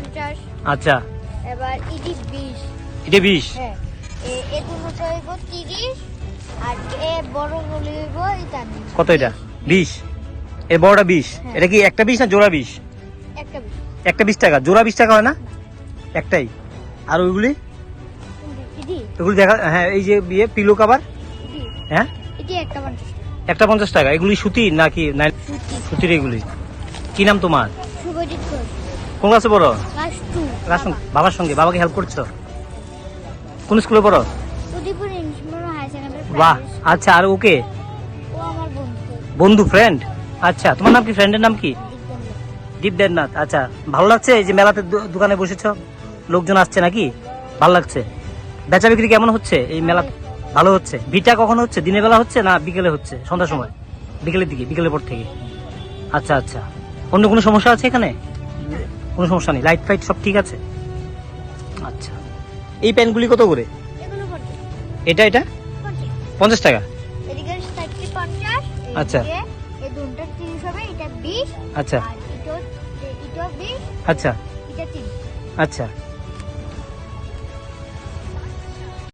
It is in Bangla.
পঞ্চাশ। আচ্ছা। এবার ইডি বিশ এটা বিশ হ্যাঁ। এ এ দুটো হইব তিরিশ আর এ বড় গুলি হইব এটা কত এটা? বিশ এর বড়টা বিশ হ্যাঁ। এটা কি একটা বিশ না জোড়া বিশ একটা বিশ একটা বিশ টাকা। জোড়া বিশ টাকা হয় না? একটাই। আর ওইগুলি? ইডি এগুলি দেখা হ্যাঁ এই যে বিয়ে পিলো কাবার? ইডি হ্যাঁ? ইডি একটা পঞ্চাশ একটা পঞ্চাশ টাকা। এগুলি সুতি নাকি সুতি সুতির এগুলি? কি নাম তোমার? শুভজিৎ ঘোষ। কোন ক্লাসে পড়ো? ক্লাস বাবার সঙ্গে? বাবাকে হেল্প করছ? কোন স্কুলে পড়ো? বাহ আচ্ছা আর ওকে? বন্ধু। বন্ধু ফ্রেন্ড আচ্ছা তোমার নাম কি? ফ্রেন্ডের নাম কি? দীপ দেবনাথ আচ্ছা। ভালো লাগছে এই যে মেলাতে দোকানে বসেছ? লোকজন আসছে নাকি? ভালো লাগছে। বেচা বিক্রি কেমন হচ্ছে এই মেলা? ভালো হচ্ছে। ভিটা কখন হচ্ছে? দিনের বেলা হচ্ছে না বিকেলে হচ্ছে? সন্ধ্যার সময়? বিকেলের দিকে বিকেলের পর থেকে। আচ্ছা আচ্ছা। অন্য কোনো সমস্যা আছে এখানে? কোনো সমস্যা নেই। লাইট ফাইট সব ঠিক আছে? আচ্ছা। এই প্যানগুলি কত করে? এটা এটা? পঞ্চাশ টাকা। আচ্ছা। আচ্ছা। আচ্ছা। আচ্ছা।